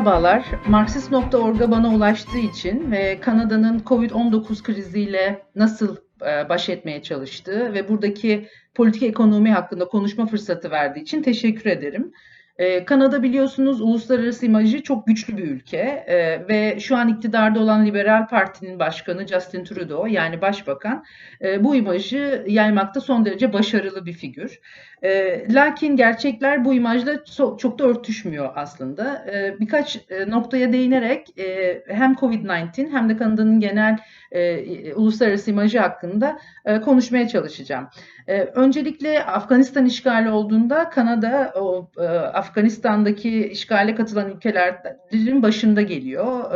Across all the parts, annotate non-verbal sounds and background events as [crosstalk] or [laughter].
Merhabalar. Marksist.org'a bana ulaştığı için ve Kanada'nın Covid-19 kriziyle nasıl e, baş etmeye çalıştığı ve buradaki politik ekonomi hakkında konuşma fırsatı verdiği için teşekkür ederim. E, Kanada biliyorsunuz uluslararası imajı çok güçlü bir ülke e, ve şu an iktidarda olan Liberal Parti'nin başkanı Justin Trudeau yani başbakan bu imajı yaymakta son derece başarılı bir figür. Lakin gerçekler bu imajla çok da örtüşmüyor aslında. Birkaç noktaya değinerek hem Covid-19 hem de Kanada'nın genel uluslararası imajı hakkında konuşmaya çalışacağım. Öncelikle Afganistan işgali olduğunda Kanada o Afganistan'daki işgale katılan ülkelerin başında geliyor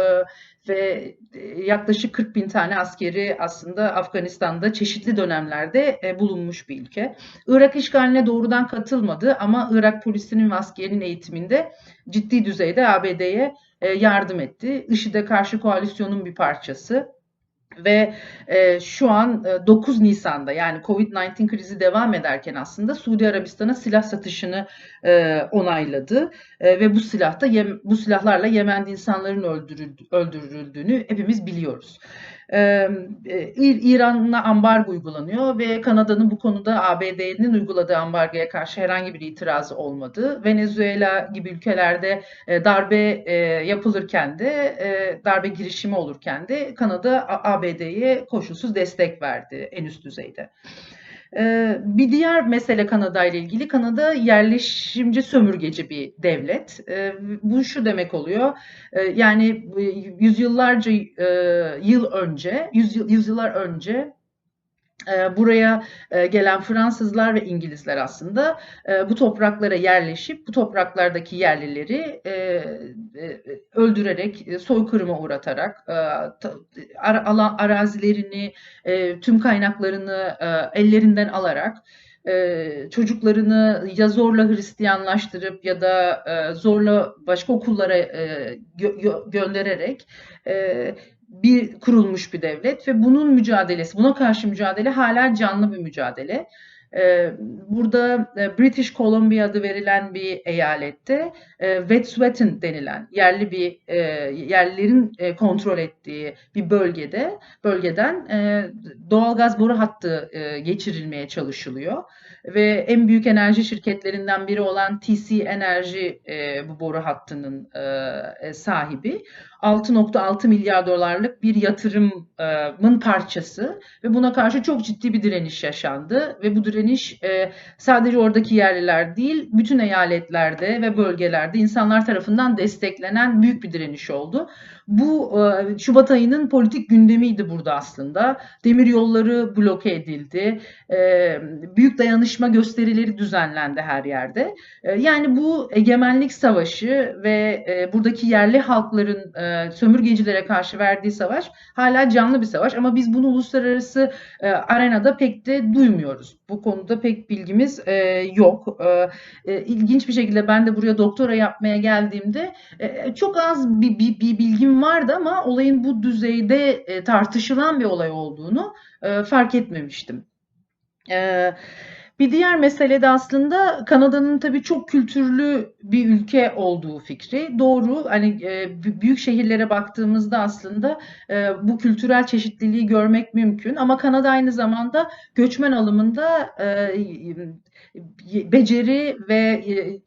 ve yaklaşık 40 bin tane askeri aslında Afganistan'da çeşitli dönemlerde bulunmuş bir ülke. Irak işgaline doğrudan katılmadı ama Irak polisinin ve askerinin eğitiminde ciddi düzeyde ABD'ye yardım etti. IŞİD'e karşı koalisyonun bir parçası ve e, şu an e, 9 Nisan'da yani Covid-19 krizi devam ederken aslında Suudi Arabistan'a silah satışını e, onayladı e, ve bu silahta bu silahlarla Yemen'de insanların öldürüldü, öldürüldüğünü hepimiz biliyoruz. Ee, İran'la ambargo uygulanıyor ve Kanada'nın bu konuda ABD'nin uyguladığı ambargoya karşı herhangi bir itirazı olmadı. Venezuela gibi ülkelerde e, darbe e, yapılırken de e, darbe girişimi olurken de Kanada ABD'ye koşulsuz destek verdi en üst düzeyde. Ee, bir diğer mesele Kanada ile ilgili. Kanada yerleşimci sömürgeci bir devlet. Ee, bu şu demek oluyor. Ee, yani yüzyıllarca e, yıl önce, yüzyıllar önce buraya e, gelen Fransızlar ve İngilizler aslında e, bu topraklara yerleşip bu topraklardaki yerlileri e, öldürerek, soykırıma uğratarak arazilerini, tüm kaynaklarını ellerinden alarak çocuklarını ya zorla Hristiyanlaştırıp ya da zorla başka okullara göndererek bir kurulmuş bir devlet ve bunun mücadelesi, buna karşı mücadele hala canlı bir mücadele. Ee, burada e, British Columbia adı verilen bir eyalette e, Wet'suwet'in denilen yerli bir e, yerlilerin kontrol ettiği bir bölgede bölgeden doğalgaz boru hattı geçirilmeye çalışılıyor ve en büyük enerji şirketlerinden biri olan TC Enerji bu boru hattının sahibi. 6.6 milyar dolarlık bir yatırımın parçası ve buna karşı çok ciddi bir direniş yaşandı ve bu direniş e, sadece oradaki yerliler değil bütün eyaletlerde ve bölgelerde insanlar tarafından desteklenen büyük bir direniş oldu. Bu e, Şubat ayının politik gündemiydi burada aslında. Demir yolları bloke edildi. E, büyük dayanışma gösterileri düzenlendi her yerde. Yani bu egemenlik savaşı ve buradaki yerli halkların sömürgecilere karşı verdiği savaş hala canlı bir savaş ama biz bunu uluslararası e, arenada pek de duymuyoruz. Bu konuda pek bilgimiz e, yok. E, e, ilginç bir şekilde ben de buraya doktora yapmaya geldiğimde e, çok az bir, bir, bir bilgim vardı ama olayın bu düzeyde e, tartışılan bir olay olduğunu e, fark etmemiştim. Evet. Bir diğer mesele de aslında Kanada'nın tabii çok kültürlü bir ülke olduğu fikri. Doğru hani e, büyük şehirlere baktığımızda aslında e, bu kültürel çeşitliliği görmek mümkün. Ama Kanada aynı zamanda göçmen alımında e, beceri ve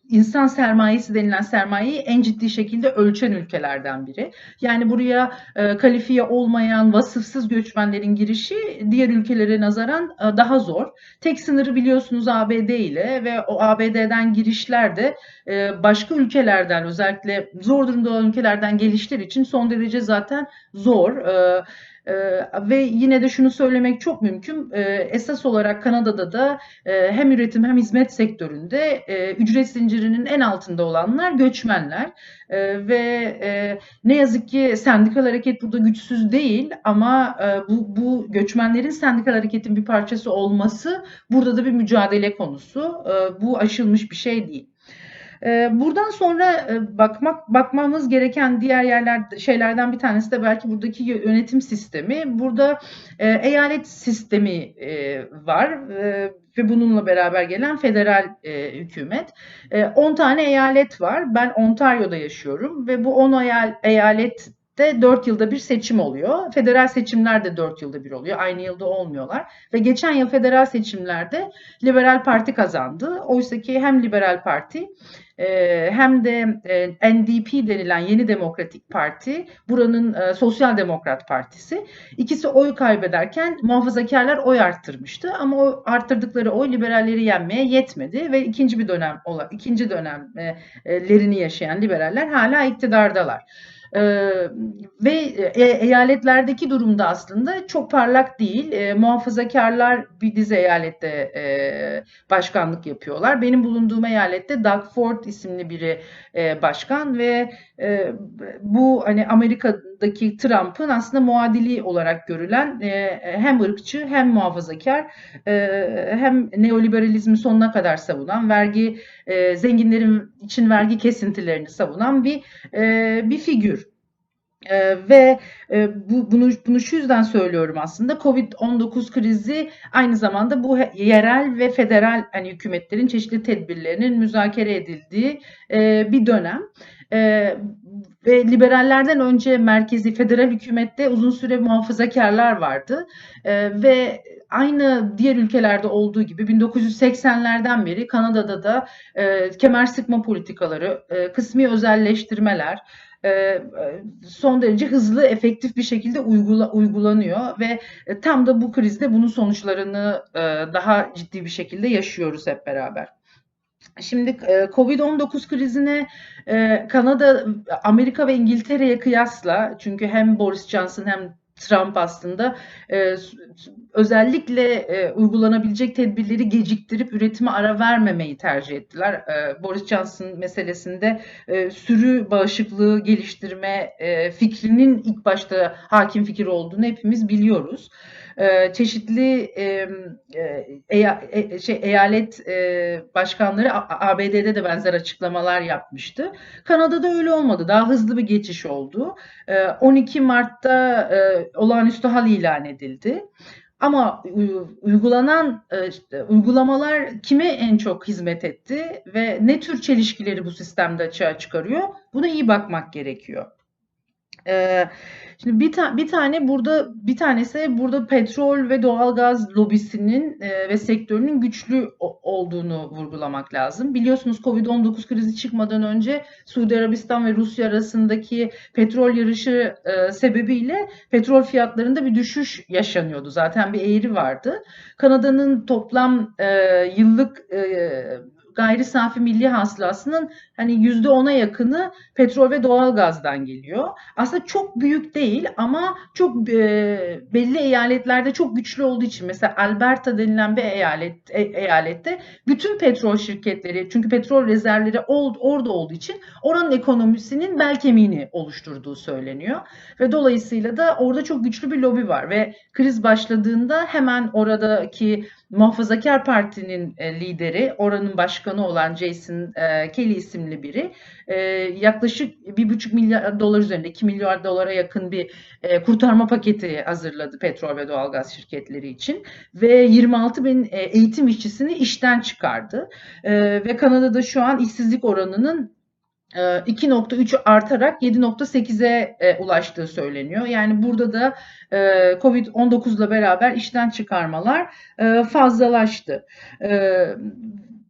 insan sermayesi denilen sermayeyi en ciddi şekilde ölçen ülkelerden biri. Yani buraya kalifiye olmayan vasıfsız göçmenlerin girişi diğer ülkelere nazaran daha zor. Tek sınırı biliyorsunuz ABD ile ve o ABD'den girişler de e, başka ülkelerden özellikle zor durumda olan ülkelerden gelişler için son derece zaten zor. E, ee, ve yine de şunu söylemek çok mümkün. Ee, esas olarak Kanada'da da e, hem üretim hem hizmet sektöründe e, ücret zincirinin en altında olanlar göçmenler. E, ve e, ne yazık ki sendikal hareket burada güçsüz değil ama e, bu, bu göçmenlerin sendikal hareketin bir parçası olması burada da bir mücadele konusu. E, bu aşılmış bir şey değil. Ee, buradan sonra e, bakmak bakmamız gereken diğer yerler şeylerden bir tanesi de belki buradaki yönetim sistemi. Burada e, eyalet sistemi e, var ve bununla beraber gelen federal hükümet. 10 tane eyalet var. Ben Ontario'da yaşıyorum ve bu 10 eyalet de 4 yılda bir seçim oluyor. Federal seçimler de 4 yılda bir oluyor. Aynı yılda olmuyorlar. Ve geçen yıl federal seçimlerde Liberal Parti kazandı. Oysa ki hem Liberal Parti e, hem de e, NDP denilen Yeni Demokratik Parti, buranın e, Sosyal Demokrat Partisi. ikisi oy kaybederken muhafazakarlar oy arttırmıştı ama o arttırdıkları oy liberalleri yenmeye yetmedi ve ikinci bir dönem ikinci dönemlerini yaşayan liberaller hala iktidardalar. Ee, ve e, eyaletlerdeki durumda aslında çok parlak değil. E, muhafazakarlar bir dizi eyalette e, başkanlık yapıyorlar. Benim bulunduğum eyalette Doug Ford isimli biri e, başkan ve e, bu hani Amerika'daki Trump'ın aslında muadili olarak görülen e, hem ırkçı hem muhafazakar e, hem neoliberalizmi sonuna kadar savunan vergi e, zenginlerin için vergi kesintilerini savunan bir e, bir figür. Ee, ve e, bu, bunu, bunu şu yüzden söylüyorum aslında Covid-19 krizi aynı zamanda bu yerel ve federal hani hükümetlerin çeşitli tedbirlerinin müzakere edildiği e, bir dönem. E, ve liberallerden önce merkezi federal hükümette uzun süre muhafazakarlar vardı e, ve aynı diğer ülkelerde olduğu gibi 1980'lerden beri Kanada'da da e, kemer sıkma politikaları, e, kısmi özelleştirmeler, son derece hızlı, efektif bir şekilde uygula, uygulanıyor ve e, tam da bu krizde bunun sonuçlarını daha ciddi bir şekilde yaşıyoruz hep beraber. Şimdi Covid-19 krizine Kanada, Amerika ve İngiltere'ye kıyasla çünkü hem Boris Johnson hem Trump aslında e, özellikle e, uygulanabilecek tedbirleri geciktirip üretime ara vermemeyi tercih ettiler. E, Boris Johnson meselesinde e, sürü bağışıklığı geliştirme e, fikrinin ilk başta hakim fikir olduğunu hepimiz biliyoruz. Çeşitli e, e, şey, eyalet e, başkanları ABD'de de benzer açıklamalar yapmıştı. Kanada'da öyle olmadı. Daha hızlı bir geçiş oldu. E, 12 Mart'ta e, olağanüstü hal ilan edildi. Ama uygulanan uygulamalar kime en çok hizmet etti ve ne tür çelişkileri bu sistemde açığa çıkarıyor? Buna iyi bakmak gerekiyor. Ee, şimdi bir, ta bir tane burada bir tanesi burada petrol ve doğalgaz lobisinin e, ve sektörünün güçlü olduğunu vurgulamak lazım. Biliyorsunuz Covid-19 krizi çıkmadan önce Suudi Arabistan ve Rusya arasındaki petrol yarışı e, sebebiyle petrol fiyatlarında bir düşüş yaşanıyordu. Zaten bir eğri vardı. Kanada'nın toplam e, yıllık e, gayri safi milli hasılasının hani yüzde ona yakını petrol ve doğal gazdan geliyor. Aslında çok büyük değil ama çok e, belli eyaletlerde çok güçlü olduğu için mesela Alberta denilen bir eyalet e, eyalette bütün petrol şirketleri çünkü petrol rezervleri old, orada olduğu için oranın ekonomisinin bel kemiğini oluşturduğu söyleniyor ve dolayısıyla da orada çok güçlü bir lobi var ve kriz başladığında hemen oradaki Muhafazakar Parti'nin e, lideri, oranın başkanı olan Jason e, Kelly isimli biri e, yaklaşık bir buçuk milyar dolar üzerinde, 2 milyar dolara yakın bir kurtarma paketi hazırladı petrol ve doğalgaz şirketleri için ve 26 bin eğitim işçisini işten çıkardı. Ve Kanada'da şu an işsizlik oranının 2.3 artarak 7.8'e ulaştığı söyleniyor. Yani burada da Covid-19 ile beraber işten çıkarmalar fazlalaştı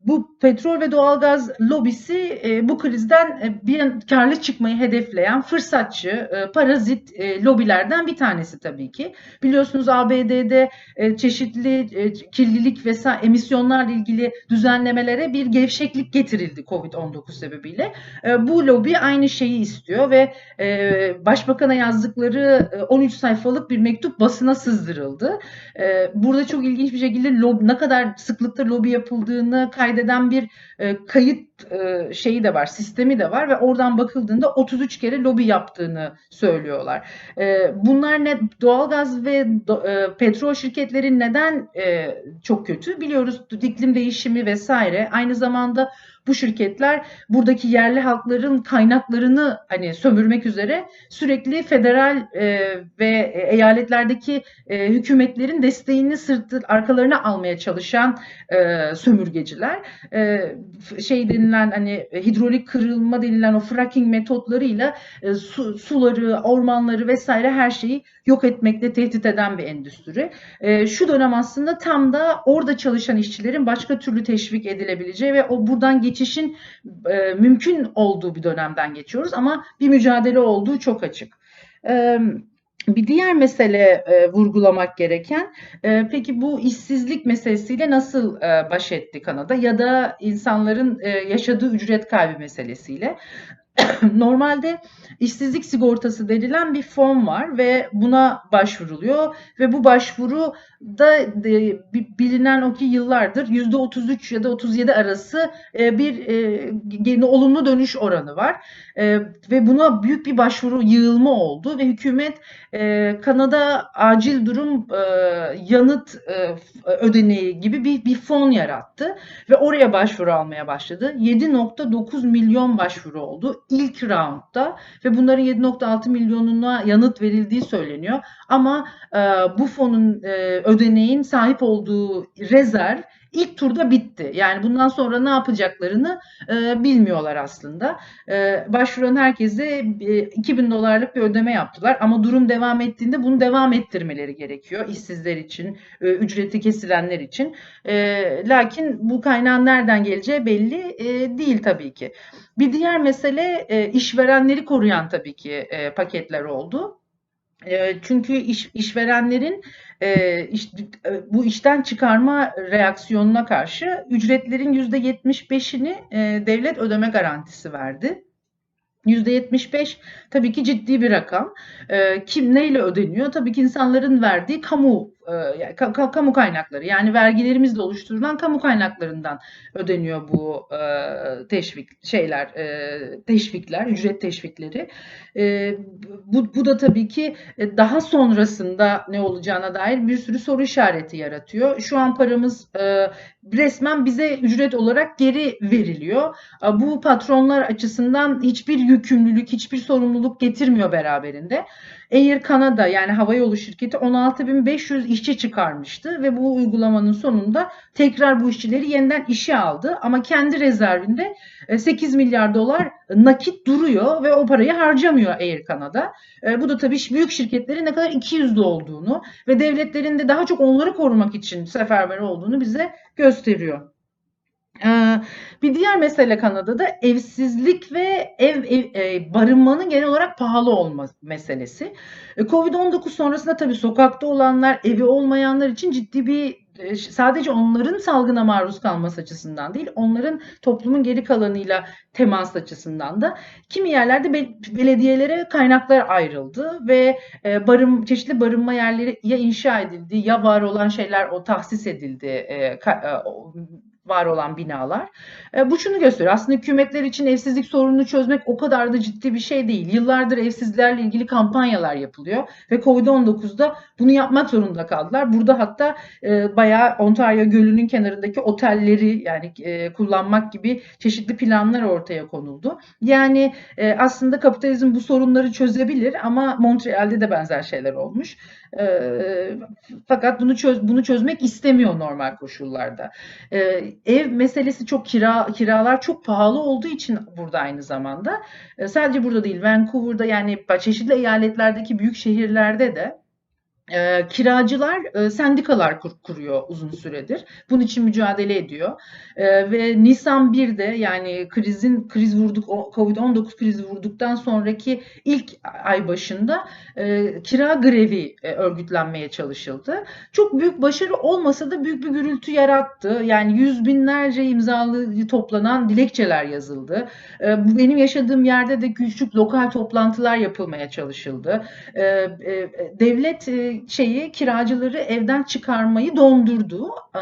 bu petrol ve doğalgaz lobisi e, bu krizden e, bir karlı çıkmayı hedefleyen fırsatçı, e, parazit e, lobilerden bir tanesi tabii ki. Biliyorsunuz ABD'de e, çeşitli e, kirlilik ve emisyonlarla ilgili düzenlemelere bir gevşeklik getirildi COVID-19 sebebiyle. E, bu lobi aynı şeyi istiyor ve e, başbakana yazdıkları e, 13 sayfalık bir mektup basına sızdırıldı. E, burada çok ilginç bir şekilde lob, ne kadar sıklıkta lobi yapıldığını kaydeden bir e, kayıt e, şeyi de var, sistemi de var ve oradan bakıldığında 33 kere lobi yaptığını söylüyorlar. E, bunlar ne doğalgaz ve e, petrol şirketleri neden çok kötü? Biliyoruz iklim değişimi vesaire. Aynı zamanda bu şirketler buradaki yerli halkların kaynaklarını hani sömürmek üzere sürekli federal e, ve eyaletlerdeki e, hükümetlerin desteğini sırtı arkalarına almaya çalışan e, sömürgeciler. E, şey denilen hani hidrolik kırılma denilen o fracking metotlarıyla e, su, suları, ormanları vesaire her şeyi yok etmekte tehdit eden bir endüstri. E, şu dönem aslında tam da orada çalışan işçilerin başka türlü teşvik edilebileceği ve o buradan geçişin e, mümkün olduğu bir dönemden geçiyoruz ama bir mücadele olduğu çok açık. Evet. Bir diğer mesele e, vurgulamak gereken, e, peki bu işsizlik meselesiyle nasıl e, baş etti Kanada ya da insanların e, yaşadığı ücret kaybı meselesiyle? [coughs] Normalde işsizlik sigortası denilen bir fon var ve buna başvuruluyor ve bu başvuru da e, bilinen o ki yıllardır yüzde 33 ya da 37 arası e, bir e, olumlu dönüş oranı var ve buna büyük bir başvuru yığılma oldu ve hükümet Kanada acil durum yanıt e, ödeneği gibi bir, bir fon yarattı ve oraya başvuru almaya başladı. 7.9 milyon başvuru oldu ilk roundda ve bunların 7.6 milyonuna yanıt verildiği söyleniyor. Ama bu fonun ödeneğin sahip olduğu rezerv ilk turda bitti. Yani bundan sonra ne yapacaklarını e, bilmiyorlar aslında. E, başvuran herkese e, 2000 dolarlık bir ödeme yaptılar ama durum devam ettiğinde bunu devam ettirmeleri gerekiyor işsizler için, e, ücreti kesilenler için. E, lakin bu kaynağın nereden geleceği belli e, değil tabii ki. Bir diğer mesele e, işverenleri koruyan tabii ki e, paketler oldu. E, çünkü iş, işverenlerin e, iş, e, bu işten çıkarma reaksiyonuna karşı ücretlerin %75'ini e, devlet ödeme garantisi verdi. %75 tabii ki ciddi bir rakam. E, kim neyle ödeniyor? Tabii ki insanların verdiği kamu e, kamu kaynakları yani vergilerimizle oluşturulan kamu kaynaklarından ödeniyor bu e, teşvik şeyler e, teşvikler ücret teşvikleri. Bu, bu da tabii ki daha sonrasında ne olacağına dair bir sürü soru işareti yaratıyor. Şu an paramız resmen bize ücret olarak geri veriliyor. Bu patronlar açısından hiçbir yükümlülük hiçbir sorumluluk getirmiyor beraberinde Air Canada yani havayolu şirketi 16.500 işçi çıkarmıştı ve bu uygulamanın sonunda tekrar bu işçileri yeniden işe aldı ama kendi rezervinde 8 e, milyar dolar nakit duruyor ve o parayı harcamıyor Air Canada. E, bu da tabii büyük şirketlerin ne kadar ikiyüzlü olduğunu ve devletlerin de daha çok onları korumak için seferber olduğunu bize gösteriyor. Ee, bir diğer mesele Kanada'da evsizlik ve ev, ev e, barınmanın genel olarak pahalı olma meselesi. E, Covid-19 sonrasında tabii sokakta olanlar, evi olmayanlar için ciddi bir e, sadece onların salgına maruz kalması açısından değil, onların toplumun geri kalanıyla temas açısından da kimi yerlerde belediyelere kaynaklar ayrıldı ve barın çeşitli barınma yerleri ya inşa edildi ya var olan şeyler o tahsis edildi. Var olan binalar. E, bu şunu gösteriyor. Aslında hükümetler için evsizlik sorununu çözmek o kadar da ciddi bir şey değil. Yıllardır evsizlerle ilgili kampanyalar yapılıyor ve Covid-19'da bunu yapmak zorunda kaldılar. Burada hatta e, bayağı Ontario Gölü'nün kenarındaki otelleri yani e, kullanmak gibi çeşitli planlar ortaya konuldu. Yani aslında kapitalizm bu sorunları çözebilir ama Montreal'de de benzer şeyler olmuş. E, fakat bunu çöz bunu çözmek istemiyor normal koşullarda. E, ev meselesi çok kira kiralar çok pahalı olduğu için burada aynı zamanda. E, sadece burada değil Vancouver'da yani çeşitli eyaletlerdeki büyük şehirlerde de e, kiracılar e, sendikalar kur, kuruyor uzun süredir. Bunun için mücadele ediyor. E, ve Nisan 1'de yani krizin kriz vurduk Covid-19 krizi vurduktan sonraki ilk ay başında e, kira grevi e, örgütlenmeye çalışıldı. Çok büyük başarı olmasa da büyük bir gürültü yarattı. Yani yüz binlerce imzalı toplanan dilekçeler yazıldı. E, benim yaşadığım yerde de küçük lokal toplantılar yapılmaya çalışıldı. E, e, devlet e, şeyi kiracıları evden çıkarmayı dondurdu. E,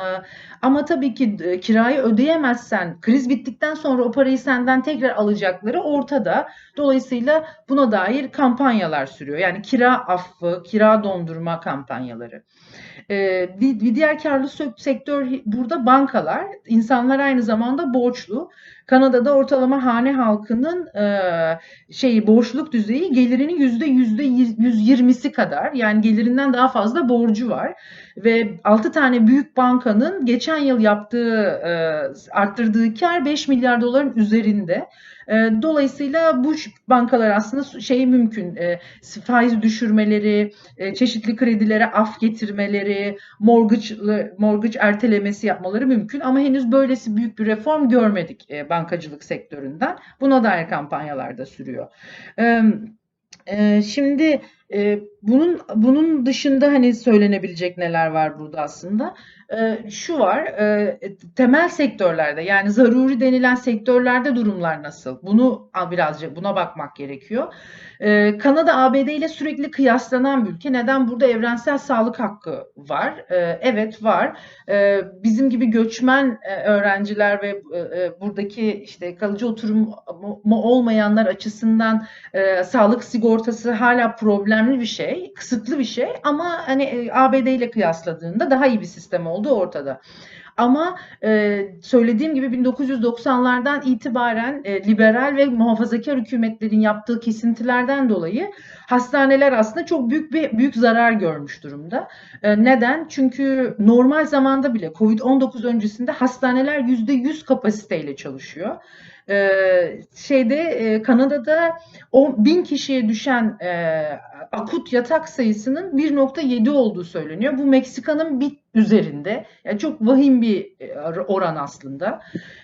ama tabii ki e, kirayı ödeyemezsen kriz bittikten sonra o parayı senden tekrar alacakları ortada. Dolayısıyla buna dair kampanyalar sürüyor. Yani kira affı, kira dondurma kampanyaları. E, bir, bir diğer karlı sektör burada bankalar. İnsanlar aynı zamanda borçlu. Kanada'da ortalama hane halkının e, şeyi borçluk düzeyi gelirinin yüzde yüzde 120'si kadar. Yani gelirinden daha fazla borcu var. Ve 6 tane büyük bankanın geçen yıl yaptığı e, arttırdığı kar 5 milyar doların üzerinde. E, dolayısıyla bu bankalar aslında şey mümkün e, faiz düşürmeleri, e, çeşitli kredilere af getirmeleri, mortgage, mortgage ertelemesi yapmaları mümkün. Ama henüz böylesi büyük bir reform görmedik e, bankacılık sektöründen. Buna dair kampanyalar da sürüyor. Şimdi e, bunun bunun dışında hani söylenebilecek neler var burada aslında? E, şu var, e, temel sektörlerde yani zaruri denilen sektörlerde durumlar nasıl? Bunu birazcık buna bakmak gerekiyor. E, Kanada ABD ile sürekli kıyaslanan bir ülke. Neden? Burada evrensel sağlık hakkı var. Evet var. Bizim gibi göçmen e, öğrenciler ve e, buradaki işte kalıcı oturumu olmayanlar açısından sağlık sigortası hala problemli bir şey, kısıtlı bir şey ama hani e, ABD ile kıyasladığında daha iyi bir sistem olduğu ortada. Ama e, söylediğim gibi 1990'lardan itibaren e, liberal ve muhafazakar hükümetlerin yaptığı kesintilerden dolayı hastaneler aslında çok büyük bir büyük zarar görmüş durumda. E, neden? Çünkü normal zamanda bile Covid-19 öncesinde hastaneler %100 kapasiteyle çalışıyor. Ee, şeyde e, Kanada'da 10 bin kişiye düşen e, akut yatak sayısının 1.7 olduğu söyleniyor. Bu Meksika'nın bir üzerinde. Yani çok vahim bir e, oran aslında.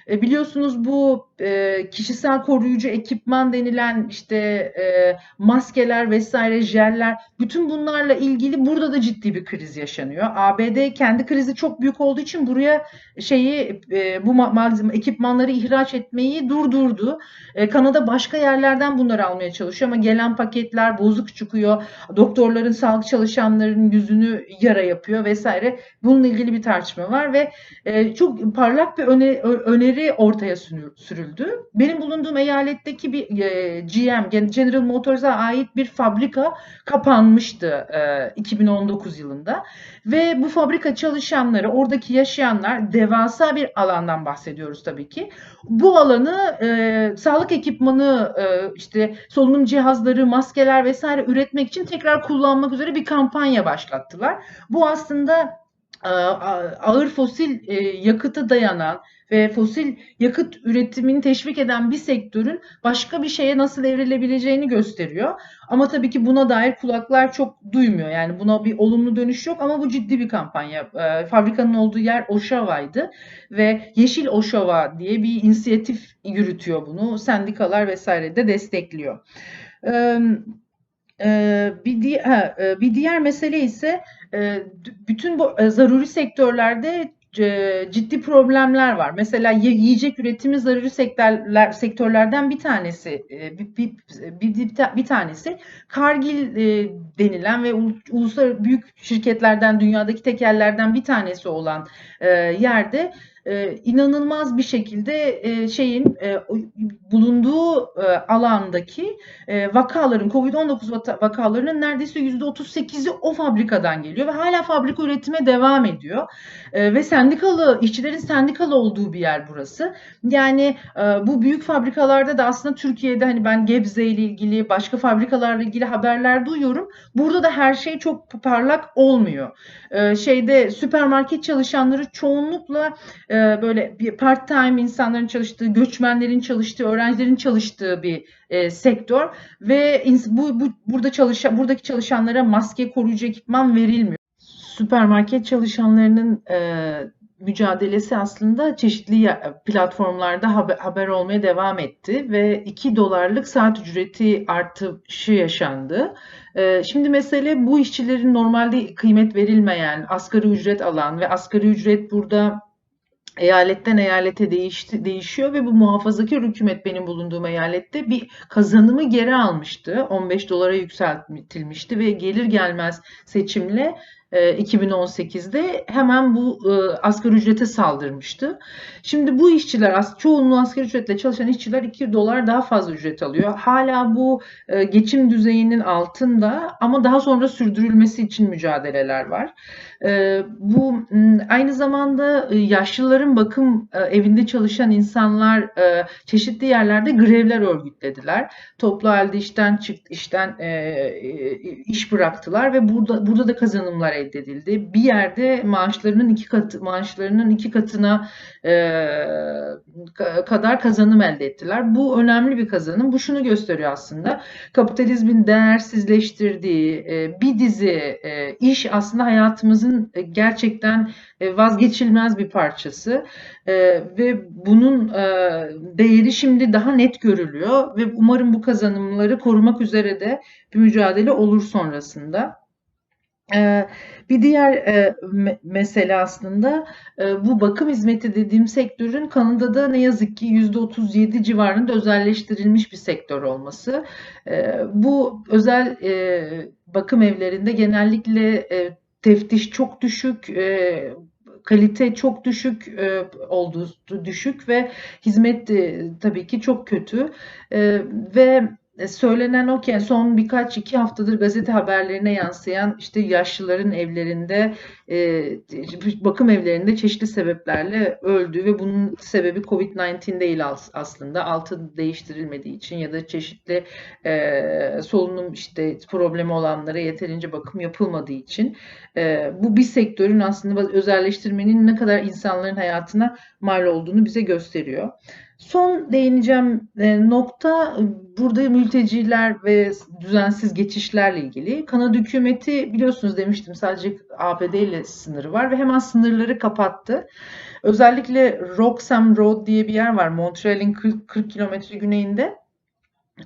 E, biliyorsunuz bu e, kişisel koruyucu ekipman denilen işte e, maskeler vesaire jeller bütün bunlarla ilgili burada da ciddi bir kriz yaşanıyor. ABD kendi krizi çok büyük olduğu için buraya şeyi e, bu malzeme ekipmanları ihraç etmeyi durdurdu. E, Kanada başka yerlerden bunları almaya çalışıyor ama gelen paketler bozuk çıkıyor. Doktorların, sağlık çalışanlarının yüzünü yara yapıyor vesaire. Bununla ilgili bir tartışma var ve e, çok parlak bir öne, öneri ortaya sürüldü. Benim bulunduğum eyaletteki bir e, GM, General Motors'a ait bir fabrika kapanmıştı e, 2019 yılında. Ve bu fabrika çalışanları, oradaki yaşayanlar devasa bir alandan bahsediyoruz tabii ki. Bu alanı e, sağlık ekipmanı, e, işte solunum cihazları, maskeler vesaire üretmek için tekrar kullanmak üzere bir kampanya başlattılar. Bu aslında ağır fosil yakıta dayanan ve fosil yakıt üretimini teşvik eden bir sektörün başka bir şeye nasıl evrilebileceğini gösteriyor. Ama tabii ki buna dair kulaklar çok duymuyor. Yani buna bir olumlu dönüş yok ama bu ciddi bir kampanya. Fabrikanın olduğu yer Oşava'ydı ve Yeşil Oşava diye bir inisiyatif yürütüyor bunu. Sendikalar vesaire de destekliyor. Bir diğer, bir diğer mesele ise bütün bu zaruri sektörlerde ciddi problemler var. Mesela yiyecek üretimi zaruri sektörler, sektörlerden bir tanesi bir, bir, bir, bir tanesi Kargil denilen ve uluslararası büyük şirketlerden dünyadaki tekellerden bir tanesi olan yerde e, inanılmaz bir şekilde e, şeyin e, bulunduğu e, alandaki vakaların COVID-19 vakalarının neredeyse %38'i o fabrikadan geliyor ve hala fabrika üretime devam ediyor. Ve sendikalı işçilerin sendikalı olduğu bir yer burası. Yani bu büyük fabrikalarda da aslında Türkiye'de hani ben Gebze ile ilgili başka fabrikalarla ilgili haberler duyuyorum. Burada da her şey çok parlak olmuyor. Şeyde süpermarket çalışanları çoğunlukla e, böyle bir part time insanların çalıştığı, göçmenlerin çalıştığı, öğrencilerin çalıştığı bir e, sektör ve bu, bu burada çalışan buradaki çalışanlara maske koruyucu ekipman verilmiyor. Süpermarket çalışanlarının e, mücadelesi aslında çeşitli platformlarda haber, haber olmaya devam etti ve 2 dolarlık saat ücreti artışı yaşandı. Şimdi mesele bu işçilerin normalde kıymet verilmeyen, asgari ücret alan ve asgari ücret burada eyaletten eyalete değişti, değişiyor ve bu muhafazakar hükümet benim bulunduğum eyalette bir kazanımı geri almıştı. 15 dolara yükseltilmişti ve gelir gelmez seçimle 2018'de e, hemen bu e, asgari ücrete saldırmıştı. Şimdi bu işçiler, çoğunluğu asgari ücretle çalışan işçiler 2 dolar daha fazla ücret alıyor. Hala bu e, geçim düzeyinin altında ama daha sonra sürdürülmesi için mücadeleler var. Bu aynı zamanda yaşlıların bakım evinde çalışan insanlar çeşitli yerlerde grevler örgütlediler. Toplu halde işten çıktı, işten iş bıraktılar ve burada burada da kazanımlar elde edildi. Bir yerde maaşlarının iki katı maaşlarının iki katına e, kadar kazanım elde ettiler. Bu önemli bir kazanım. Bu şunu gösteriyor aslında. Kapitalizmin değersizleştirdiği e, bir dizi e, iş aslında hayatımızın e, gerçekten e, vazgeçilmez bir parçası e, ve bunun e, değeri şimdi daha net görülüyor ve umarım bu kazanımları korumak üzere de bir mücadele olur sonrasında. Ee, bir diğer e, mesele aslında e, bu bakım hizmeti dediğim sektörün Kanada'da ne yazık ki %37 civarında özelleştirilmiş bir sektör olması. E, bu özel bakım evlerinde genellikle teftiş çok düşük, kalite çok düşük e, olduğu düşük ve hizmet tabii ki çok kötü e, ve e, söylenen o ki son birkaç iki haftadır gazete haberlerine yansıyan işte yaşlıların evlerinde e, bakım evlerinde çeşitli sebeplerle öldü ve bunun sebebi Covid-19 değil aslında altı değiştirilmediği için ya da çeşitli e, solunum işte problemi olanlara yeterince bakım yapılmadığı için e, bu bir sektörün aslında özelleştirmenin ne kadar insanların hayatına mal olduğunu bize gösteriyor. Son değineceğim e, nokta burada mülteciler ve düzensiz geçişlerle ilgili. Kanada hükümeti biliyorsunuz demiştim sadece ABD ile sınırı var ve hemen sınırları kapattı. Özellikle Roxham Road diye bir yer var Montreal'in 40, 40 kilometre güneyinde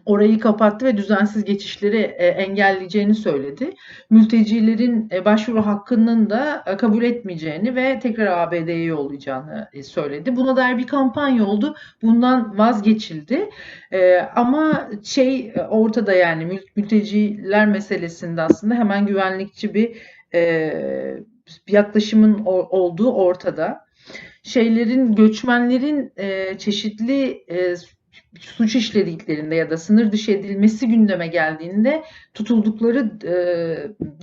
orayı kapattı ve düzensiz geçişleri e, engelleyeceğini söyledi. Mültecilerin e, başvuru hakkının da e, kabul etmeyeceğini ve tekrar ABD'ye yollayacağını söyledi. Buna dair bir kampanya oldu. Bundan vazgeçildi. Ama şey ortada yani mülteciler meselesinde aslında hemen güvenlikçi bir yaklaşımın olduğu ortada şeylerin göçmenlerin çeşitli suç işlediklerinde ya da sınır dışı edilmesi gündeme geldiğinde tutuldukları e,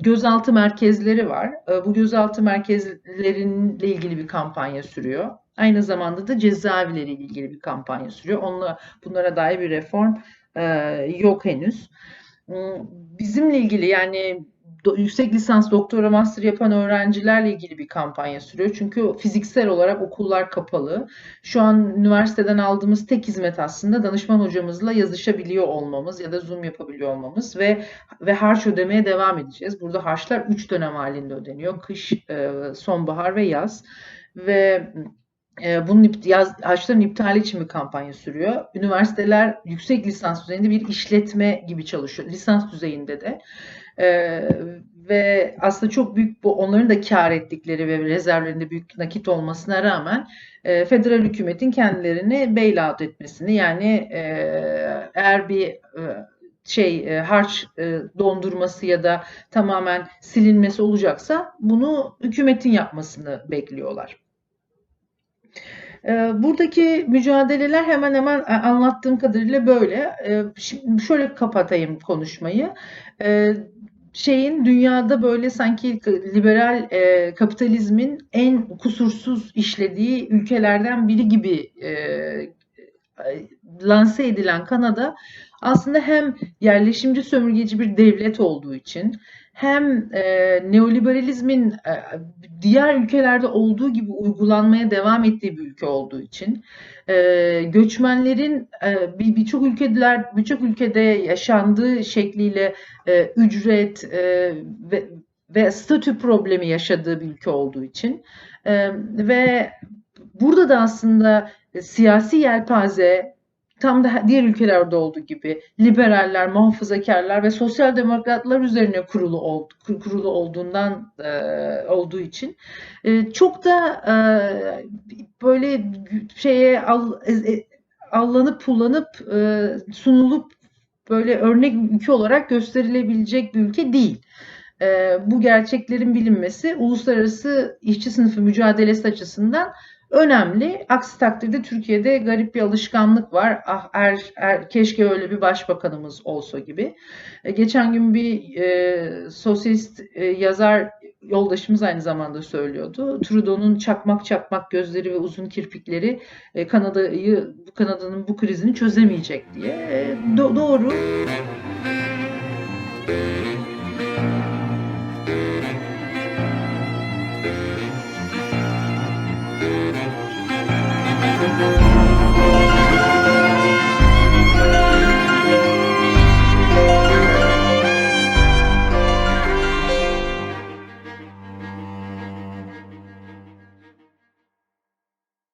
gözaltı merkezleri var. E, bu gözaltı merkezlerinle ilgili bir kampanya sürüyor. Aynı zamanda da cezaevleriyle ilgili bir kampanya sürüyor. Onunla, bunlara dair bir reform e, yok henüz. Bizimle ilgili yani yüksek lisans, doktora, master yapan öğrencilerle ilgili bir kampanya sürüyor. Çünkü fiziksel olarak okullar kapalı. Şu an üniversiteden aldığımız tek hizmet aslında danışman hocamızla yazışabiliyor olmamız ya da Zoom yapabiliyor olmamız ve ve harç ödemeye devam edeceğiz. Burada harçlar 3 dönem halinde ödeniyor. Kış, e, sonbahar ve yaz. Ve bunun yaz, harçların iptali için bir kampanya sürüyor. Üniversiteler yüksek lisans düzeyinde bir işletme gibi çalışıyor. Lisans düzeyinde de. Ee, ve aslında çok büyük bu onların da kar ettikleri ve rezervlerinde büyük nakit olmasına rağmen e, federal hükümetin kendilerini bailout etmesini yani e, eğer bir e, şey e, harç e, dondurması ya da tamamen silinmesi olacaksa bunu hükümetin yapmasını bekliyorlar. E, buradaki mücadeleler hemen hemen e, anlattığım kadarıyla böyle. E, şimdi şöyle kapatayım konuşmayı şeyin dünyada böyle sanki liberal e, kapitalizmin en kusursuz işlediği ülkelerden biri gibi e, lanse edilen Kanada aslında hem yerleşimci sömürgeci bir devlet olduğu için hem e, neoliberalizmin e, diğer ülkelerde olduğu gibi uygulanmaya devam ettiği bir ülke olduğu için e, göçmenlerin e, birçok ülkeler birçok ülkede yaşandığı şekliyle e, ücret e, ve ve statü problemi yaşadığı bir ülke olduğu için e, ve burada da aslında siyasi yelpaze tam da diğer ülkelerde olduğu gibi liberaller, muhafazakarlar ve sosyal demokratlar üzerine kurulu ol, kurulu olduğundan e, olduğu için e, çok da e, böyle şeye al, e, allanıp pullanıp e, sunulup böyle örnek ülke olarak gösterilebilecek bir ülke değil. E, bu gerçeklerin bilinmesi uluslararası işçi sınıfı mücadelesi açısından önemli. Aksi takdirde Türkiye'de garip bir alışkanlık var. Ah er, er keşke öyle bir başbakanımız olsa gibi. E, geçen gün bir e, sosyalist e, yazar yoldaşımız aynı zamanda söylüyordu. Trudeau'nun çakmak çakmak gözleri ve uzun kirpikleri e, Kanada'yı Kanada'nın bu krizini çözemeyecek diye. E, do- doğru.